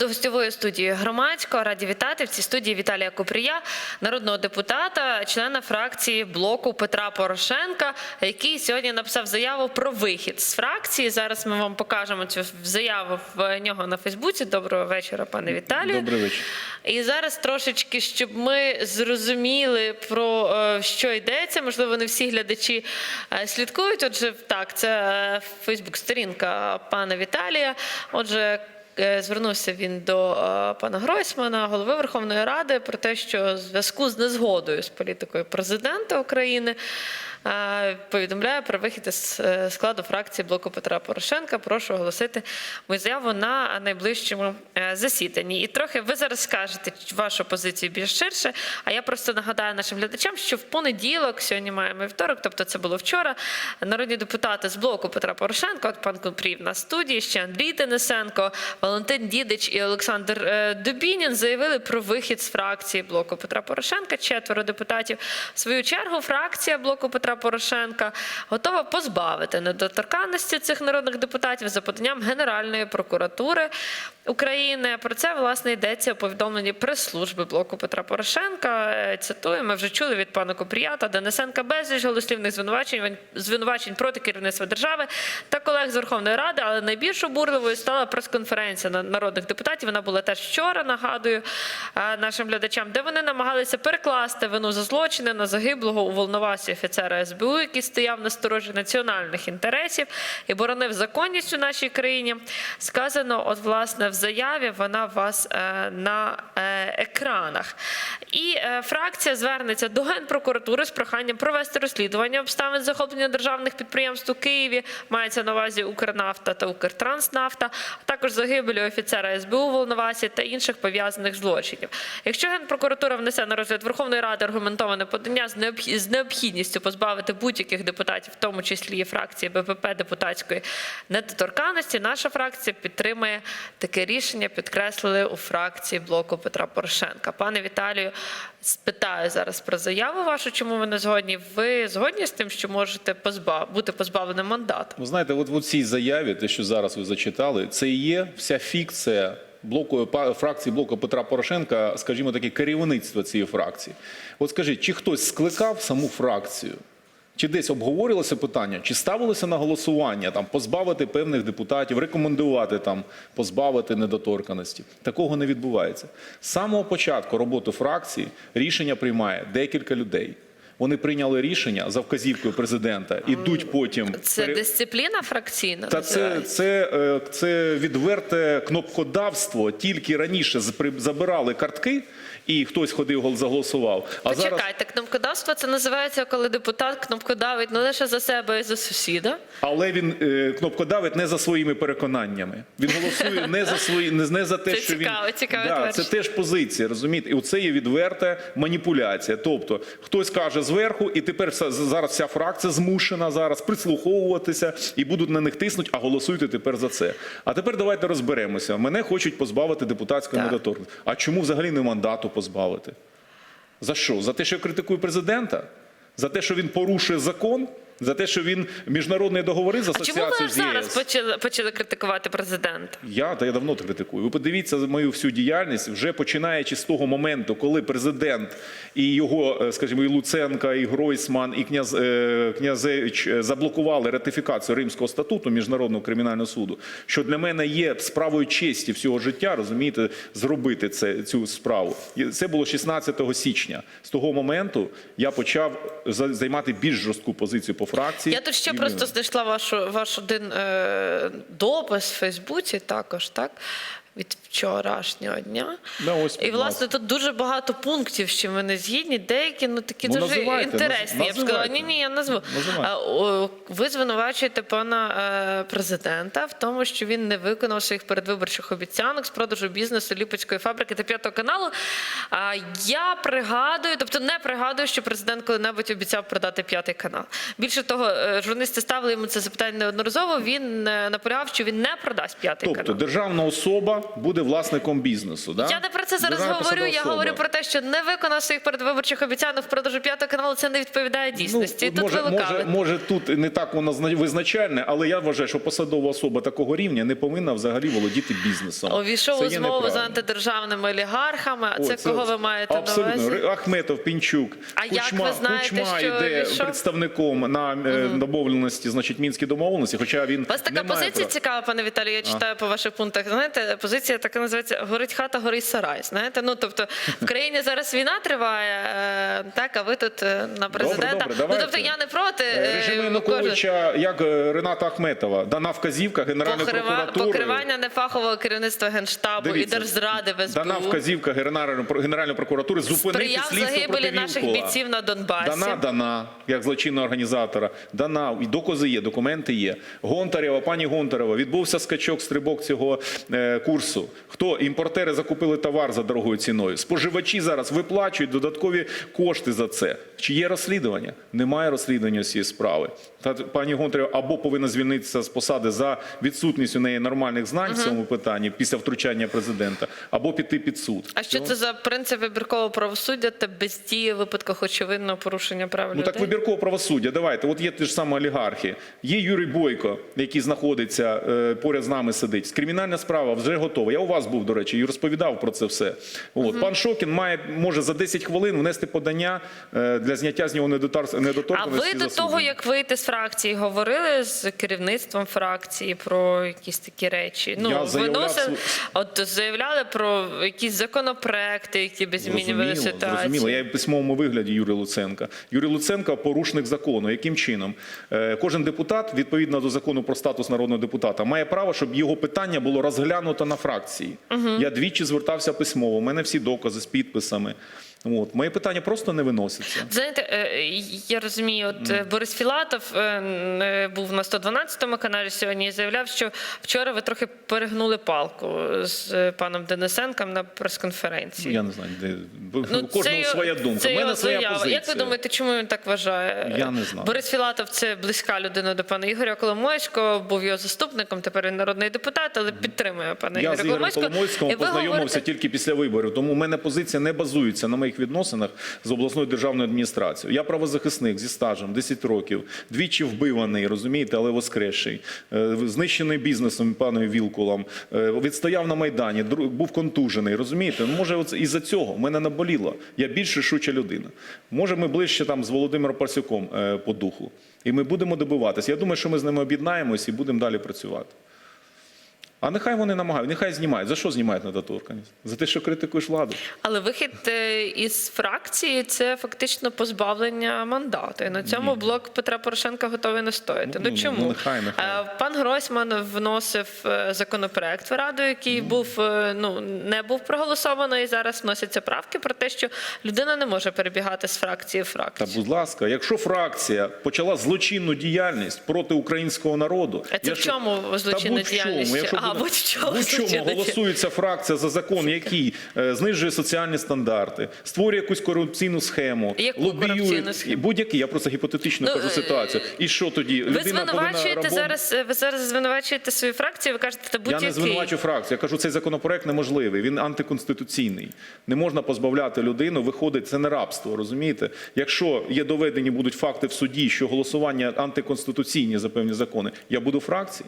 до гостьової студії громадського. Раді вітати в цій студії Віталія Купрія, народного депутата, члена фракції блоку Петра Порошенка, який сьогодні написав заяву про вихід з фракції. Зараз ми вам покажемо цю заяву в нього на Фейсбуці. Доброго вечора, пане Віталію. Добрий вечір. І зараз трошечки, щоб ми зрозуміли про е, що йдеться. Можливо, не всі глядачі е, слідкують. Отже, так, це Фейсбук-сторінка пана Віталія. Отже. Е, Звернувся він до е, пана Гройсмана, голови Верховної Ради, про те, що в зв'язку з незгодою з політикою президента України повідомляє про вихід із е, складу фракції блоку Петра Порошенка. Прошу оголосити мою заяву на найближчому е, засіданні. І трохи ви зараз скажете вашу позицію більш ширше. А я просто нагадаю нашим глядачам, що в понеділок, сьогодні маємо вівторок, тобто це було вчора. Народні депутати з блоку Петра Порошенка, от пан Купрів на студії, ще Андрій Денисенко, Валентин Дідич і Олександр е, Дубінін заявили про вихід з фракції блоку Петра Порошенка. Четверо депутатів. В свою чергу фракція блоку Петра Порошенка готова позбавити недоторканності цих народних депутатів за поданням Генеральної прокуратури України. Про це власне йдеться у повідомленні прес-служби блоку Петра Порошенка. Е, Цитую, ми вже чули від пана Купрія та Денисенка безліч голослівних звинувачень звинувачень проти керівництва держави та колег з Верховної Ради, але найбільш обурливою стала прес-конференція народних депутатів. Вона була теж вчора. Нагадую е, нашим глядачам, де вони намагалися перекласти вину за злочини на загиблого у Волновасі офіцера СБУ, який стояв на сторожі національних інтересів і боронив законність у нашій країні. Сказано, от власне в заяві вона у вас е, на е, екранах. І е, фракція звернеться до генпрокуратури з проханням провести розслідування обставин захоплення державних підприємств у Києві. Мається на увазі Укрнафта та Укртранснафта, а також загибелі офіцера СБУ Волновасі та інших пов'язаних злочинів. Якщо генпрокуратура внесе на розгляд Верховної Ради аргументоване подання з необх- з необхідністю позбавити будь-яких депутатів, в тому числі і фракції БПП депутатської недоторканності, наша фракція підтримує таке рішення. Підкреслили у фракції блоку Петра Порошенка. Пане Віталію, спитаю зараз про заяву вашу. Чому ви не згодні? Ви згодні з тим, що можете позбав... бути позбавленим мандату? Ви знаєте, от в цій заяві, те, що зараз ви зачитали, це і є вся фікція блоку фракції блоку Петра Порошенка, скажімо таке, керівництво цієї фракції. От скажіть, чи хтось скликав саму фракцію? Чи десь обговорювалося питання, чи ставилося на голосування там позбавити певних депутатів, рекомендувати там позбавити недоторканості? Такого не відбувається. З самого початку роботи фракції рішення приймає декілька людей. Вони прийняли рішення за вказівкою президента, ідуть потім Це пере- дисципліна фракційна. та це, це, е, це відверте кнопкодавство. Тільки раніше забирали картки, і хтось ходив гол- заголосував. А зараз, кнопкодавство це називається, коли депутат кнопкодавить не лише за себе, й за сусіда. але він е, кнопкодавить не за своїми переконаннями. Він голосує не за свої, не, за те, Це що цікаво, він цікаве да, це теж позиція. Розумієте, і оце є відверта маніпуляція. Тобто, хтось каже зверху, і тепер зараз вся фракція змушена зараз прислуховуватися і будуть на них тиснути, а голосуйте тепер за це. А тепер давайте розберемося. Мене хочуть позбавити депутатської недоторкності. А чому взагалі не мандату позбавити? За що? За те, що я критикую президента? За те, що він порушує закон? За те, що він міжнародні договори з А чому ви асоціацією з зараз почали, почали критикувати президента? Я та я давно критикую. Ви подивіться мою всю діяльність, вже починаючи з того моменту, коли президент і його, е, скажімо, і Луценка, і Гройсман, і княз е, князевич е, заблокували ратифікацію Римського статуту міжнародного кримінального суду, що для мене є справою честі всього життя, розумієте, зробити це цю справу. Це було 16 січня. З того моменту я почав за- займати більш жорстку позицію по фракції. Я тут ще І просто знайшла вашу, ваш один е, допис в Фейсбуці також, так? Від вчорашнього дня. Да, ось, і власне тут дуже багато пунктів, що ми не згідні. Деякі ну такі Ну, дуже називайте, інтересні. наз- Я б сказала, називайте. ні, ні, я назву. Називайте. А, о, Ви звинувачуєте пана е, президента в тому, що він не виконав своїх передвиборчих обіцянок з продажу бізнесу Ліпецької фабрики та п'ятого каналу. А я пригадую, тобто не пригадую, що президент коли-небудь обіцяв продати п'ятий канал. Більше того, е, журналісти ставили йому це запитання неодноразово. Він е, наполягав, що він не продасть п'ятий Тобто канал. державна особа хто буде власником бізнесу. Да? Я не про це зараз Державна говорю. Я особа. говорю про те, що не виконав своїх передвиборчих обіцянок впродовж п'ятого каналу. Це не відповідає дійсності. Ну, тут може, може, може, тут не так воно зна- визначальне, але я вважаю, що посадова особа такого рівня не повинна взагалі володіти бізнесом. Увійшов у змову з антидержавними олігархами. А О, це, кого ви маєте на увазі? Ахметов, Пінчук, А як Кучма, ви знаєте, Кучма що йде війшов? представником на е, домовленості, значить мінські домовленості, хоча він У вас така позиція права. цікава, пане Віталію. Я читаю по ваших пунктах. Знаєте, позиція така називається горить хата, горить сарай. Знаєте, ну тобто в країні зараз війна триває, е, так а ви тут е, на президента. добре, ну тобто я не проти Е, кожен- Януковича, як Рената Ахметова, дана вказівка Генеральної Покрива- прокуратури. покривання нефахового керівництва генштабу і Дивіться, держзради в СБУ. Дана вказівка Генеральної, прокуратури зупинити слідство загибелі наших бійців на Донбасі. Дана, дана, як злочинного організатора, дана, і докази є, документи є. Гонтарева, пані Гонтарева, відбувся скачок, стрибок цього курсу. Хто? Імпортери закупили товар за дорогою ціною. Споживачі зараз виплачують додаткові кошти за це. Чи є розслідування? Немає розслідування цієї справи. Та пані Гонтарева або повинна звільнитися з посади за відсутність у неї нормальних знань в цьому питанні після втручання президента, або піти під суд. А що це за принцип вибіркового правосуддя та бездії в випадках очевидного порушення прав Ну так вибіркове правосуддя. Давайте. От є ті ж самі олігархи. Є Юрій Бойко, який знаходиться е, поряд з нами сидить. Кримінальна справа вже готова. Я вас був, до речі, і розповідав про це все. От пан Шокін має може за 10 хвилин внести подання е, для зняття з нього недотар- А недоторканості. ви до того, як вийти з фракції, говорили з керівництвом фракції про якісь такі речі? Ну Я виносили, от заявляли про якісь законопроекти, які би змінювали Зрозуміло, ситуацію. зрозуміло. Я в письмовому вигляді Юрій Луценка. Юрій Луценко порушник закону. Яким чином? Е, Кожен депутат, відповідно до закону про статус народного депутата, має право, щоб його питання було розглянуто на фракції. Я двічі звертався письмово. У мене всі докази з підписами. От моє питання просто не виноситься. Знаєте, е, я розумію, от е, Борис Філатов е, е, був на 112 каналі сьогодні і заявляв, що вчора ви трохи перегнули палку з паном Денисенком на прес-конференції. Я не знаю, де у Ну, кожного це своя думка. Це У мене своя заява. позиція. Як ви думаєте, чому він так вважає? Я не знаю. Борис Філатов це близька людина до пана Ігоря Коломойського, був його заступником. Тепер він народний депутат, але підтримує пана Я Ігоря з Ігорем Коломойського. Коломойським познайомився говорите- тільки після виборів, тому у мене позиція не базується на моїх відносинах з обласною державною адміністрацією. Я правозахисник зі стажем 10 років, двічі вбиваний, розумієте, але воскресший, Е, знищений бізнесом паном Вілкулом, е, відстояв на майдані, був контужений. Розумієте? Ну, може, оце із-за цього мене наболіло. Я більш рішуча людина. Може, ми ближче там з Володимиром Парсюком е, по духу, і ми будемо добиватися. Я думаю, що ми з ними об'єднаємось і будемо далі працювати. А нехай вони намагають, нехай знімають. За що знімають недоторканність? За те, що критикуєш владу. Але вихід е, із фракції це фактично позбавлення мандату. І на цьому блок Петра Порошенка готовий настояти. Ну, Ну, ну, чому ну, нехай, нехай. Е, пан Гройсман вносив е, законопроект в раду, який був е, ну не був проголосовано, і зараз вносяться правки про те, що людина не може перебігати з фракції в Та будь ласка, якщо фракція почала злочинну діяльність проти українського народу, А це я в чому злочинна діяльність? А, буде- будь-в чому чому голосується фракція за закон, який е, знижує соціальні стандарти, створює якусь корупційну схему, лобіює будь-який. Я просто гіпотетично Ну, кажу е, ситуацію. І що тоді? Ви Людина звинувачуєте рабом... зараз. е, Ви зараз звинувачуєте свою фракцію. Ви кажете, та будь-який. Я не звинувачу фракцію. Я кажу, цей законопроект неможливий. Він антиконституційний. Не можна позбавляти людину. Виходить, це не рабство. Розумієте? Якщо є доведені будуть факти в суді, що голосування антиконституційні за певні закони, я буду фракції?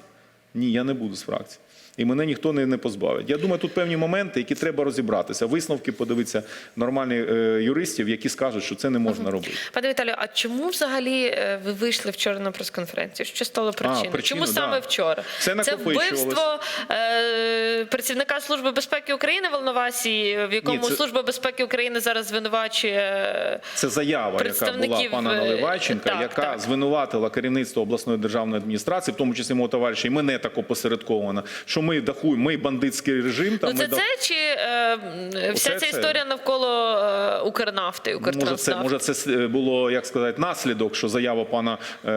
Ні, я не буду з фракції. І мене ніхто не, не позбавить. Я думаю, тут певні моменти, які треба розібратися. Висновки подивитися нормальних е, юристів, які скажуть, що це не можна робити. Пане Віталію, а чому взагалі е, ви вийшли вчора на прес-конференцію? Що стало причиною? причина, чому саме вчора? Це накопичувалось. вбивство е, працівника Служби безпеки України в Волновасі, в якому Ні, це- Служба безпеки України зараз звинувачує. Це заява, яка була пана е, Наливайченка, так, яка так. звинуватила керівництво обласної державної адміністрації, в тому числі мого товариша, і мене так опосередковано, що ми дахуємо, ми бандитський режим. Там Ну, ми це да- це чи е, вся Оце ця це. історія навколо е, Укрнафти, Може, це може це е, було як сказати наслідок, що заява пана е,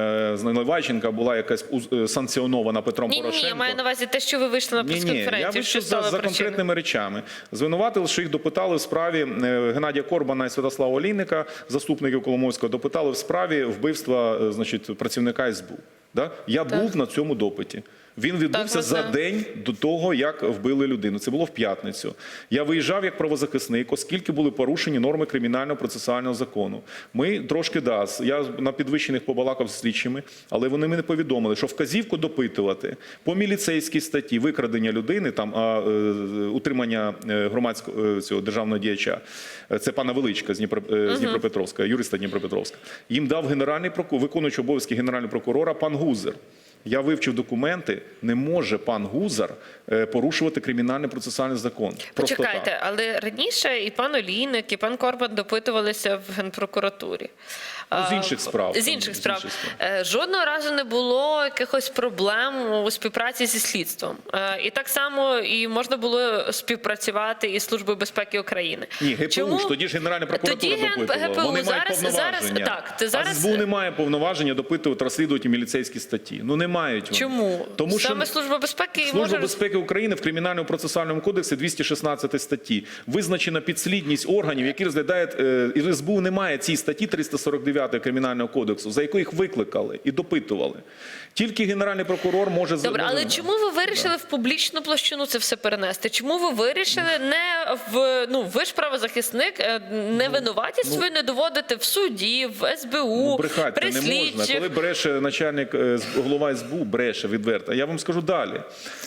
Наливайченка була якась е, санкціонована Петром Ні, ні, я маю на увазі те, що ви вийшли на ні, я прес-конференцію. вийшов за, за конкретними речами. Звинуватили, що їх допитали в справі е, Геннадія Корбана і Святослава Олійника, заступників Коломойського, допитали в справі вбивства значить, працівника СБУ. Да? Я був на цьому допиті. Він відбувся за день до того, як вбили людину. Це було в п'ятницю. Я виїжджав як правозахисник, оскільки були порушені норми кримінального процесуального закону. Ми трошки да, я на підвищених побалакав з слідчими, але вони мені повідомили, що вказівку допитувати по міліцейській статті викрадення людини, там а, е, утримання е, громадського е, цього державного діяча. Це пана Величка з, Дніпро, з Дніпропетровська, юриста Дніпропетровська. Їм дав генеральний прокурор, виконуючий обов'язки генерального прокурора пан Гузер. Я вивчив документи. Не може пан Гузар е, порушувати кримінальний процесуальний закон. Просто Почекайте, так. але раніше і пан Олійник, і пан Корбан допитувалися в генпрокуратурі. Ну, з інших справ, З інших з інших справ. Е, Жодного разу не було якихось проблем у співпраці зі слідством. Е, І так само і можна було співпрацювати із Службою безпеки України. Ні, ГПУ ж тоді ж Генеральна прокуратура Тоді допитувала. ГПУ. Вони Зараз- повноваження. зараз- так, ти зараз- А СБУ не має повноваження допитувати, розслідувати міліцейські статті. Ну не мають вони. Чому? Тому що Саме Служба безпеки і Служба може безпеки України в кримінальному процесуальному кодексі 216 статті визначена підслідність органів, які розглядають е, і СБУ немає цій статті 349 кримінального кодексу, за яку їх викликали і допитували. Тільки генеральний прокурор може Добре, але чому ви вирішили в публічну площину це все перенести? Чому ви вирішили не в ну ви ж правозахисник, е, не винуватість свою не доводити в суді, в СБУ, Ну, брехати при не можна. Коли бреше начальник е, голова СБУ, бреше відверто. Я вам скажу далі.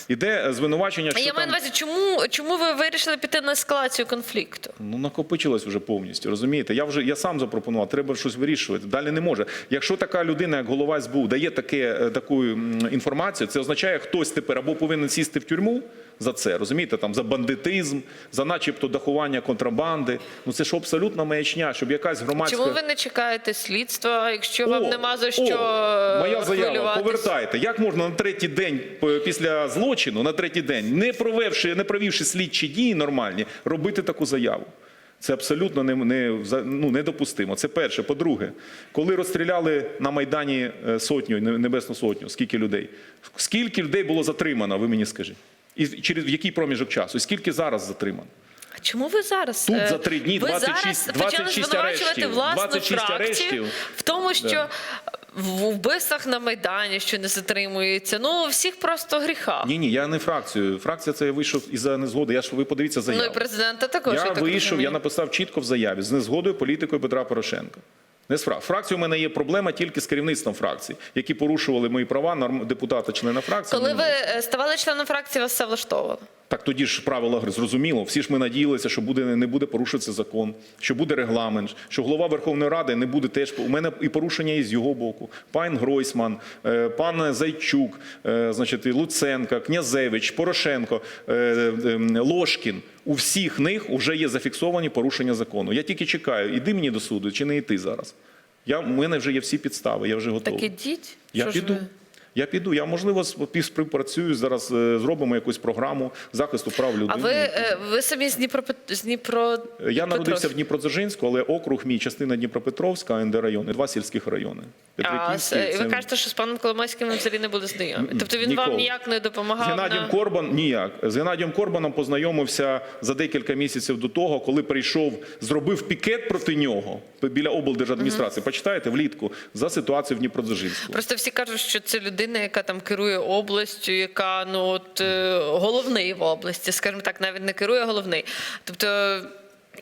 Іде е, звинувачення, що я маю на увазі, чому, чому ви вирішили піти на ескалацію конфлікту? Ну, накопичилось вже повністю, розумієте? Я вже я сам запропонував, треба щось вирішувати. Далі не може. Якщо така людина, як голова СБУ, дає таке, е, таку інформацію, це означає, хтось тепер або повинен сісти в тюрму за це, розумієте, там за бандитизм, за начебто дахування контрабанди. Ну це ж абсолютна маячня, щоб якась громадська. Чому ви не чекаєте слідства, якщо О, вам нема за що о, е, моя заява. Повертайте. Як можна на третій день після злочину, на третій день, не провівши, не провівши слідчі дії нормальні, робити таку заяву? Це абсолютно не, не, ну, недопустимо. Це перше. По-друге, коли розстріляли на Майдані е, сотню, Небесну сотню, скільки людей? Скільки людей було затримано, ви мені скажіть? І через в який проміжок часу? І скільки зараз затримано? А чому ви зараз Тут е, за три дні ви 26 зараз почали 26 звинувачувати арештів, власну 26 фракцію арештів. в тому, що Да. В вбивствах на майдані, що не затримується. Ну у всіх просто гріха. Ні, ні, я не фракцію. Фракція це я вийшов із за незгоди. Я ж ви подивіться заяву. Ну і президента також Я я так вийшов, розумію. я написав чітко в заяві з незгодою політикою Петра Порошенка. Не з фрак. Фракцію у мене є проблема тільки з керівництвом фракції, які порушували мої права депутата, члена фракції. Коли ви е, ставали членом фракції, вас все влаштовувало. Так тоді ж правила гри зрозуміло. Всі ж ми надіялися, що буде не буде порушуватися закон, що буде регламент, що голова Верховної Ради не буде теж. У мене і порушення є з його боку. Пан Гройсман, е, пан Зайчук, е, значить, Луценка, Князевич, Порошенко, е, Лошкін. У всіх них вже є зафіксовані порушення закону. Я тільки чекаю, іди мені до суду чи не йти зараз. Я, у мене вже є всі підстави, я вже готовий. Так ідіть. Я піду. Я піду. Я можливо співпрацюю зараз. е, Зробимо якусь програму захисту прав людини. А ви, е, ви самі з Дніпро з Дніпро Я народився в. Дніпродзержинську, але округ мій частина Дніпропетровська, АНД райони, два сільських райони. А, і ви кажете, що з паном Коломойським ви взагалі не були знайомі. Тобто він Ніколи. вам ніяк не З допомагав. Геннадієм на... Корбан ніяк. З Геннадієм Корбаном познайомився за декілька місяців до того, коли прийшов, зробив пікет проти нього біля облдержадміністрації. Почитаєте влітку за ситуацію в Дніпродзержинську. Просто всі кажуть, що це людина, яка там керує областю, яка ну от е, головний в області, скажімо так, навіть не керує головний. Тобто.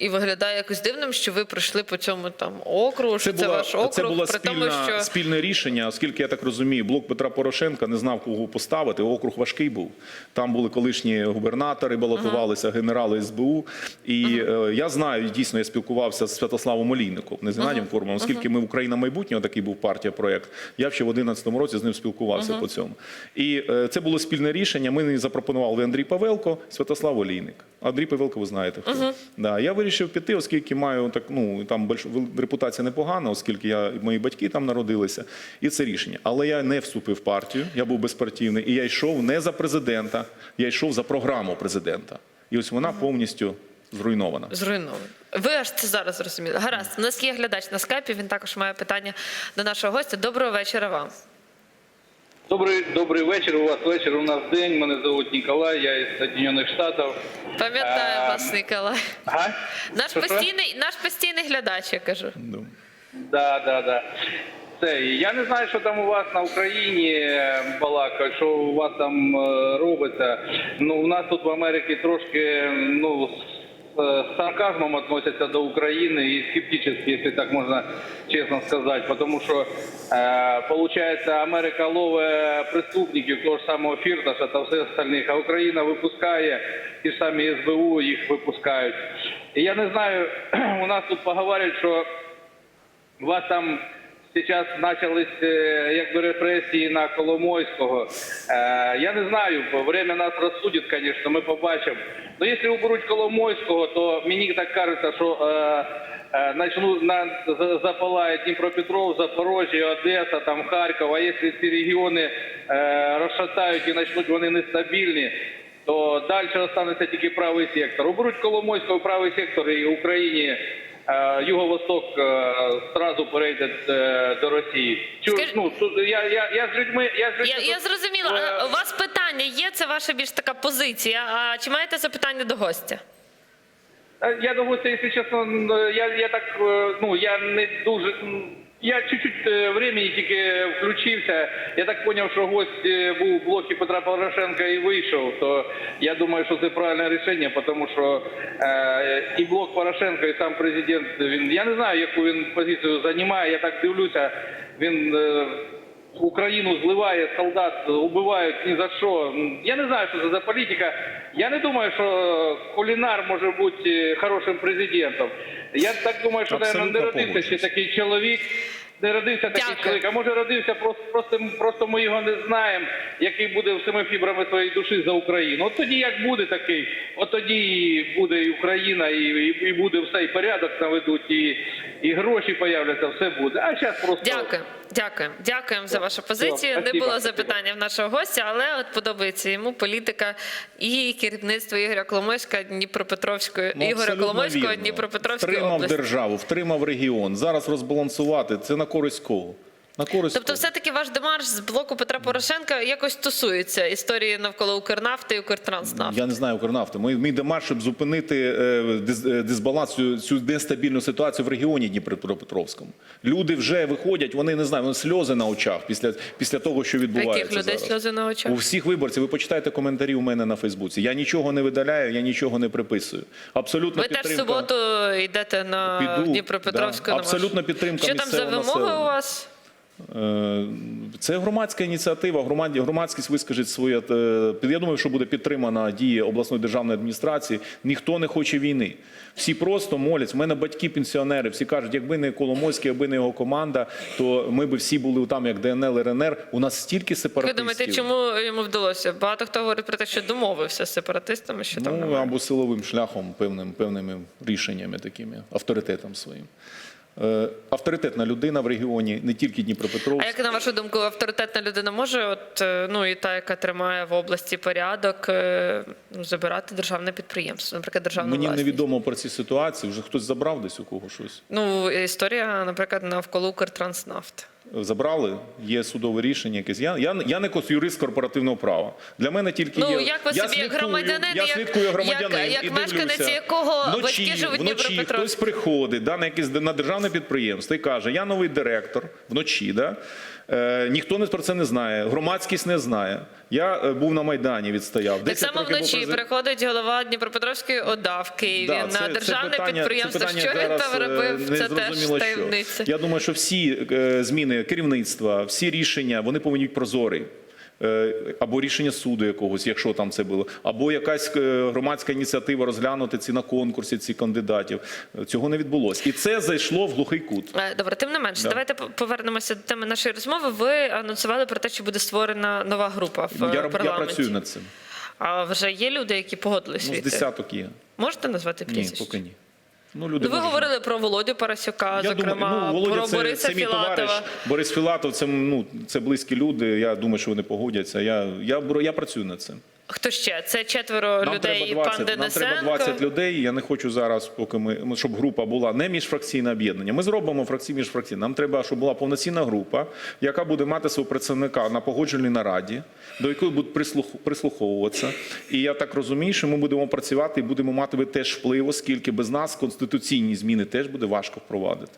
І виглядає якось дивним, що ви пройшли по цьому там округу, що це, ваш округ, це було що спільне рішення, оскільки я так розумію, блок Петра Порошенка не знав, кого поставити. Округ важкий був. Там були колишні губернатори, балотувалися, генерали СБУ. І е, я знаю, дійсно, я спілкувався з Святославом Олійником, не з Геннадієм Корманом, оскільки ми Україна майбутнього такий був партія проєкт. Я ще в 2011 році з ним спілкувався по цьому. І е, це було спільне рішення. Ми запропонували Андрій Павелко, Святослав Олійник. Андрій Павелко, ви знаєте хто. Да, я вирішив піти, оскільки маю так, ну там репутація непогана, оскільки я мої батьки там народилися, і це рішення. Але я не вступив в партію, я був безпартійний, і я йшов не за президента, я йшов за програму президента. І ось вона повністю зруйнована. зруйнований. Ви аж це зараз зрозуміли. Гаразд, у нас є глядач на скайпі. Він також має питання до нашого гостя. Доброго вечора вам. Добрий, добрий вечір. У вас вечір, у нас день. Мене звуть Ніколай, я із Соединених Штатів. Пам'ятаю Е, вас, Ніколай. Ага. Наш Що-що? постійний, наш постійний глядач, я кажу. Ну. Да, да, да. це. Я не знаю, що там у вас на Україні е, балакають, що у вас там е, робиться. Ну, у нас тут в Америці трошки ну, е, сарказмом относяться до України і скептично, якщо так можна чесно сказати. Тому що, е, получается, Америка ловить преступників, того ж самого Фірташа та все остальних, а Україна випускає, ті ж самі СБУ їх випускають. І я не знаю, у нас тут поговорять, що у вас там зараз почались е, якби репресії на Коломойського. Е, я не знаю, время нас розсудить, звісно, ми побачимо. Ну, якщо уберуть Коломойського, то мені так кажеться, що е, начну на запалає Дніпропетров, Запорожжя, Одеса, там Харків. А якщо ці регіони розшатають і почнуть вони нестабільні, то далі останеться тільки правий сектор. Уберуть Коломойського правий сектор і Україні Юго-Восток одразу зразу перейде е, до Росії. Чу, Скаж- ну, я, я, я з людьми, я з людьми Я, я зрозуміла. е, У вас питання є, це ваша більш така позиція. А чи маєте запитання до гостя? Е, Я думаю, гостя, якщо чесно, я, я так, е, ну, я не дуже, я чуть-чуть е, времени тільки включився. Я так зрозумів, що гость е, був у блокі Петра Порошенка і вийшов, то я думаю, що це правильне рішення, тому що е, і блок Порошенка, і сам президент, він, я не знаю, яку він позицію займає, я так дивлюся, він... е, Україну зливає солдат, убивають ні за що. Я не знаю, що це за політика. Я не думаю, що Кулінар може бути хорошим президентом. Я так думаю, що наверное, не родився ще такий чоловік. Не родився такий Дякую. чоловік, а може родився просто, просто, просто ми його не знаємо, який буде всіми фібрами своєї душі за Україну. От тоді як буде такий, от тоді і буде і Україна, і, і, і буде все, і порядок наведуть, і, і гроші появляться, все буде. А зараз просто Дякую, дякую, дякуємо за вашу позицію. Не спасибо, було спасибо. запитання в нашого гостя, але от подобається йому політика і керівництво Ігоря Коломойська Дніпропетровської Ну, Ігоря Коломойського. Дніпропетровської втримав області. державу, втримав регіон. Зараз розбалансувати це на користь кого? На користь Тобто, все-таки ваш демарш з блоку Петра Порошенка якось стосується історії навколо Укрнафти і Укртранснафти. Я не знаю Укрнафти. Мій, мій демарш, щоб зупинити е, е, дисбаланс, цю, нестабільну ситуацію в регіоні Дніпропетровському. Люди вже виходять, вони не знаю, вони сльози на очах після, після того, що відбувається яких людей зараз. сльози на очах? У всіх виборців ви почитайте коментарі у мене на Фейсбуці. Я нічого не видаляю, я нічого не приписую. Абсолютно Ви теж в суботу йдете на Піду, Дніпропетровську. да. Абсолютно підтримка Що там за вимоги населення. у вас? Е, Це громадська ініціатива. Громадськість вискаже своє. е, Я думаю, що буде підтримана дія обласної державної адміністрації. Ніхто не хоче війни. Всі просто моляться. У мене батьки пенсіонери. Всі кажуть, якби не Коломойський, якби не його команда, то ми б всі були там, як ДНЛ, РНР. У нас стільки Ви сепаратистів. думаєте, чому йому вдалося? Багато хто говорить про те, що домовився з сепаратистами, що там Ну, немає. або силовим шляхом, певним, певними рішеннями такими, авторитетом своїм. Е, Авторитетна людина в регіоні, не тільки А як на вашу думку, авторитетна людина може, от е, ну і та, яка тримає в області порядок, е, ну, забирати державне підприємство, наприклад, державну Мені власність? невідомо про ці ситуації. Вже хтось забрав десь у кого щось. Ну історія, наприклад, навколо Укртранснафт. Забрали, є судове рішення якесь. Я, я, я не кос- юрист корпоративного права. Для мене тільки Ну, є. як ви я собі, як громадянин, я як- слідкую як- громадянин як і мешканець дивлюся. якого вночі, батьки живуть вночі хтось приходить да, на якесь на державне підприємство і каже: Я новий директор вночі. Да? Е, ніхто про це не знає, громадськість не знає. Я е, був на майдані, відстояв. Так 10 само вночі президент- приходить голова Дніпропетровської ОДА в Києві Да, на державне питання- підприємство. Це що він там е, робив? Це теж таємниця. Я думаю, що всі зміни керівництва, всі рішення вони повинні бути прозорі. Е, Або рішення суду якогось, якщо там це було, або якась е, громадська ініціатива розглянути ці на конкурсі ці кандидатів. Цього не відбулося. І це зайшло в глухий кут. Е, Добре, тим не менше, Да. давайте повернемося до теми нашої розмови. Ви анонсували про те, що буде створена нова група в я, роб- я працюю над цим. А вже є люди, які погодились Ну, з десяток є. Можете назвати Ні, прізвище? поки ні. Ну, люди Ну, ви можуть- говорили про Володю Парасюка, Я зокрема думаю, ну, Володя, про це, Бориса це мій Філатова. товариш. Борис Філатов, це, ну, це близькі люди. Я думаю, що вони погодяться. Я, я, я працюю над цим. Хто ще? Це четверо Нам людей. треба 20, Пан нам треба 20 людей. Я не хочу зараз, поки ми щоб група була не міжфракційне об'єднання. Ми зробимо фракції міжфракційне. Нам треба, щоб була повноцінна група, яка буде мати свого представника на погоджувальній нараді, до якої будуть прислух- прислуховуватися. І я так розумію, що ми будемо працювати і будемо мати теж вплив, оскільки без нас конституційні зміни теж буде важко впровадити.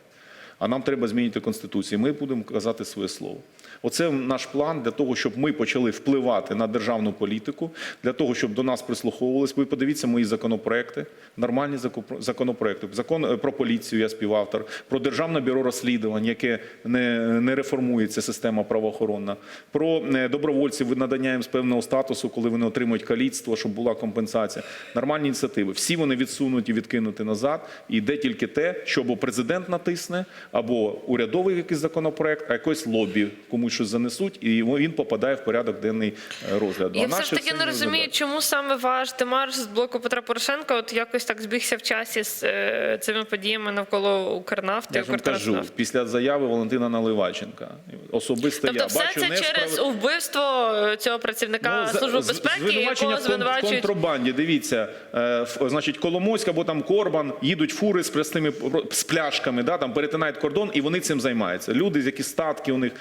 А нам треба змінити конституцію. Ми будемо казати своє слово. Оце наш план для того, щоб ми почали впливати на державну політику, для того, щоб до нас прислуховувались. Ви подивіться мої законопроекти, нормальні законопроекти. Закон е, про поліцію, я співавтор, про державне бюро розслідувань, яке не, не реформується система правоохоронна, про е, добровольців надання їм з певного статусу, коли вони отримують каліцтво, щоб була компенсація. Нормальні ініціативи. Всі вони відсунуті, відкинуті назад. І йде тільки те, що або президент натисне, або урядовий якийсь законопроект, а якось лобі комусь щось занесуть, і він попадає в порядок денний е, розгляду. Я все ж таки не розумію, розглядають. чому саме ваш демарш з блоку Петра Порошенка от якось так збігся в часі з е, цими подіями навколо Укрнафти, Я ж вам кажу, після заяви Валентина Наливайченка. Особисто Тобто я все бачу це через несправед- вбивство е, цього працівника Ну, Служби безпеки, якого в звинувачують. контрабанді. Дивіться, значить, Коломойськ або там Корбан їдуть фури з плястими з пляшками, да, там перетинають кордон, і вони цим займаються. Люди, з які статки у них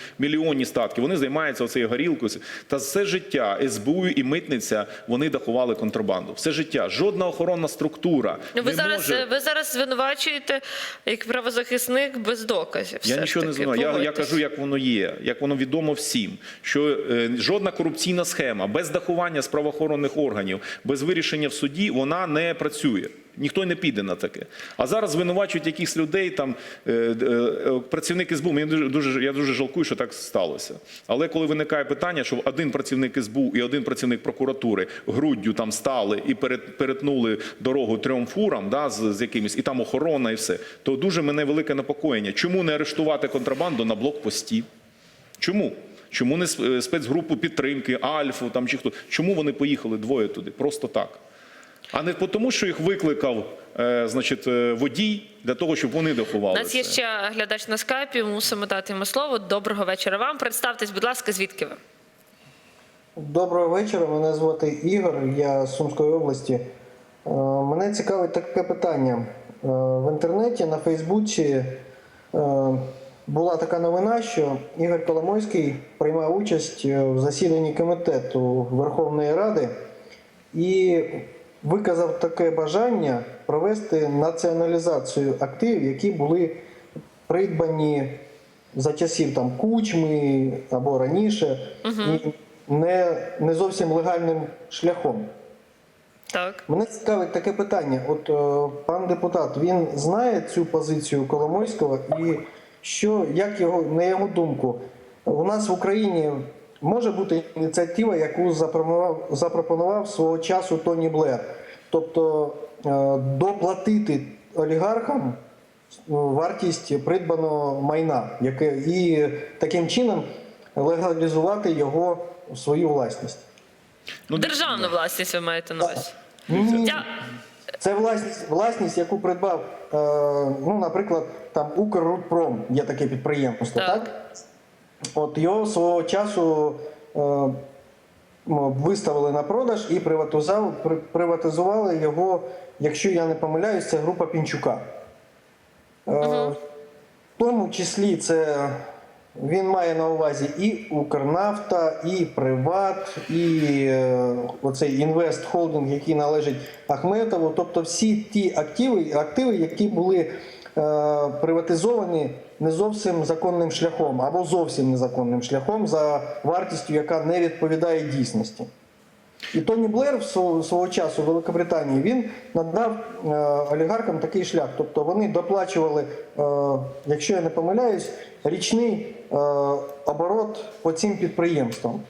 мільйонні статки, вони займаються оцею горілкою. Та все життя СБУ і митниця вони дахували контрабанду. Все життя. Жодна охоронна структура Ну, ви не зараз може... ви зараз звинувачуєте як правозахисник без доказів. Я нічого не таки. знаю. Я, я кажу, як воно є, як воно відомо всім. Що е, жодна корупційна схема без дахування з правоохоронних органів, без вирішення в суді, вона не працює. Ніхто не піде на таке. А зараз звинувачують якихось людей, там е, е, е, працівник СБУ. Мені дуже, я дуже жалкую, що так сталося. Але коли виникає питання, що один працівник СБУ і один працівник прокуратури груддю там стали і перет, перетнули дорогу трьом фурам, да, з, з якимись, і там охорона, і все, то дуже мене велике непокоєння. Чому не арештувати контрабанду на блокпості? Чому? Чому не спецгрупу підтримки, Альфу там чи хто? Чому вони поїхали двоє туди? Просто так. А не тому, що їх викликав е, значить, е, водій для того, щоб вони У нас є ще глядач на скайпі. Мусимо дати йому слово. Доброго вечора вам. Представтесь, будь ласка, звідки ви? Доброго вечора, мене звати Ігор, я з Сумської області. Е, Мене цікавить таке питання. В інтернеті на Фейсбуці була така новина, що Ігор Коломойський приймав участь в засіданні комітету Верховної Ради і виказав таке бажання провести націоналізацію активів, які були придбані за часів там кучми або раніше, і не, не зовсім легальним шляхом. Так. Мене цікавить таке питання. От е, пан депутат, він знає цю позицію Коломойського і що, як його, на його думку, у нас в Україні може бути ініціатива, яку запропонував, запропонував свого часу Тоні Блер. Тобто е, доплатити олігархам ну, вартість придбаного майна, яке і таким чином легалізувати його в свою власність. Ну, Державну власність ви маєте на увазі. Ні, Це власність, власність, яку придбав, е, ну, наприклад, там Укррудпром, є таке підприємство, Так. так? От його свого часу е, виставили на продаж і приватизували, його, якщо я не помиляюсь, це група Пінчука. Е, В тому числі це він має на увазі і Укрнафта, і Приват, і е, оцей інвест холдинг, який належить Ахметову. Тобто всі ті активи, активи які були приватизовані не зовсім законним шляхом або зовсім незаконним шляхом за вартістю, яка не відповідає дійсності. І Тоні Блер в свого, часу в Великобританії він надав е, олігархам такий шлях. Тобто вони доплачували, е, якщо я не помиляюсь, річний е, оборот по цим підприємствам.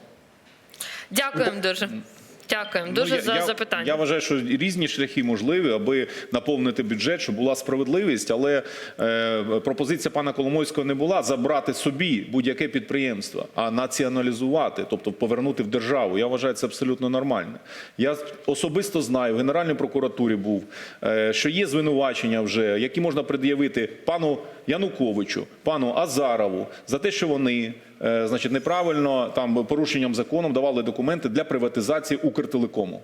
Дякуємо дуже. Дякуємо дуже Ну, я, за я, запитання. Я вважаю, що різні шляхи можливі, аби наповнити бюджет, щоб була справедливість. Але е, пропозиція пана Коломойського не була забрати собі будь-яке підприємство, а націоналізувати, тобто повернути в державу. Я вважаю, це абсолютно нормально. Я особисто знаю, в Генеральній прокуратурі був, е, що є звинувачення вже, які можна пред'явити пану Януковичу, пану Азарову за те, що вони. е, Значить, неправильно там порушенням законом давали документи для приватизації Укртелекому,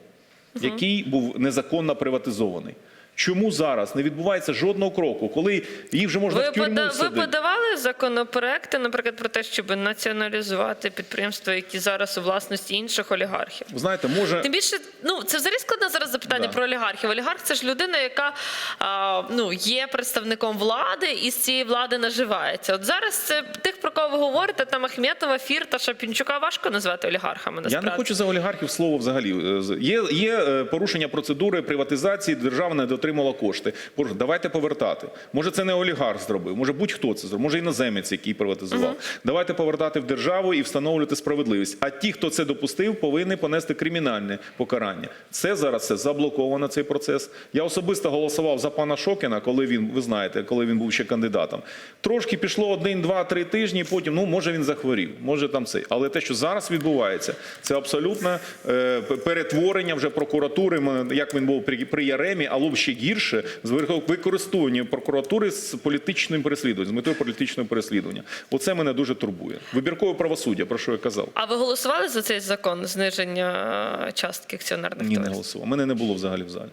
який був незаконно приватизований. Чому зараз не відбувається жодного кроку, коли їх вже можна Ви, в тюрму пода- ви подавали законопроекти, наприклад, про те, щоб націоналізувати підприємства, які зараз у власності інших олігархів? Знаєте, може Тим більше, ну це взагалі складне зараз запитання Да. про олігархів. Олігарх це ж людина, яка а, ну є представником влади і з цієї влади наживається. От зараз це тих, про кого ви говорите, там Ахметова, Фірташа, Пінчука важко назвати олігархами. Я не хочу за олігархів слово взагалі. Е, Є, є е, порушення процедури приватизації, держава не дотримала кошти. Боже, давайте повертати. Може, це не олігарх зробив, може будь-хто це зробив, може іноземець, який приватизував. Давайте повертати в державу і встановлювати справедливість. А ті, хто це допустив, повинні понести кримінальне покарання. Це зараз все заблоковано, цей процес. Я особисто голосував за пана Шокіна, коли він, ви знаєте, коли він був ще кандидатом. Трошки пішло один, два, три тижні, і потім, ну, може він захворів, може там цей. Але те, що зараз відбувається, це абсолютно е, перетворення вже прокуратури, як він був при, при Яремі, але ще гірше, з використання прокуратури з політичним переслідуванням, з метою політичного переслідування. Оце мене дуже турбує. Вибіркове правосуддя, про що я казав. А ви голосували за цей закон зниження е, частки акціонерних Ні, не голосував. Мене не було взагалі в залі.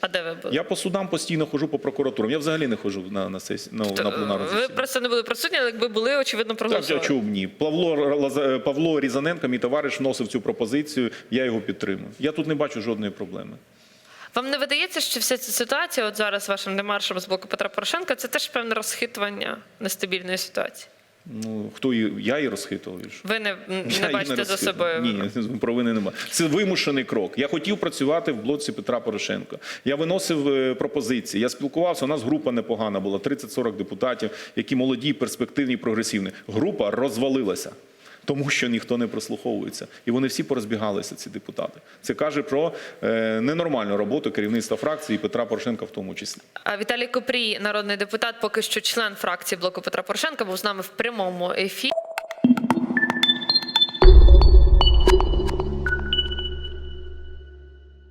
А де ви були? Я по судам постійно хожу по прокуратурам. Я взагалі не хожу на, на, сесії, на, на пленарну ви засідання. просто не були присутні, але якби були, очевидно, Так, я проголосували. чув ні. Павло, Павло Різаненко, мій товариш, вносив цю пропозицію, я його підтримую. Я тут не бачу жодної проблеми. Вам не видається, що вся ця ситуація, от зараз вашим демаршем з боку Петра Порошенка, це теж певне розхитування нестабільної ситуації? Ну, хто її, я її розхитував. Ви не, не бачите за розхитував. собою. Ні, провини немає. Це вимушений крок. Я хотів працювати в блоці Петра Порошенка. Я виносив е, пропозиції. Я спілкувався. У нас група непогана була 30-40 депутатів, які молоді, перспективні, прогресивні. Група розвалилася. Тому що ніхто не прослуховується, і вони всі порозбігалися, ці депутати. Це каже про е, ненормальну роботу керівництва фракції Петра Порошенка в тому числі. А Віталій Купрій, народний депутат, поки що член фракції блоку Петра Порошенка, був з нами в прямому ефірі.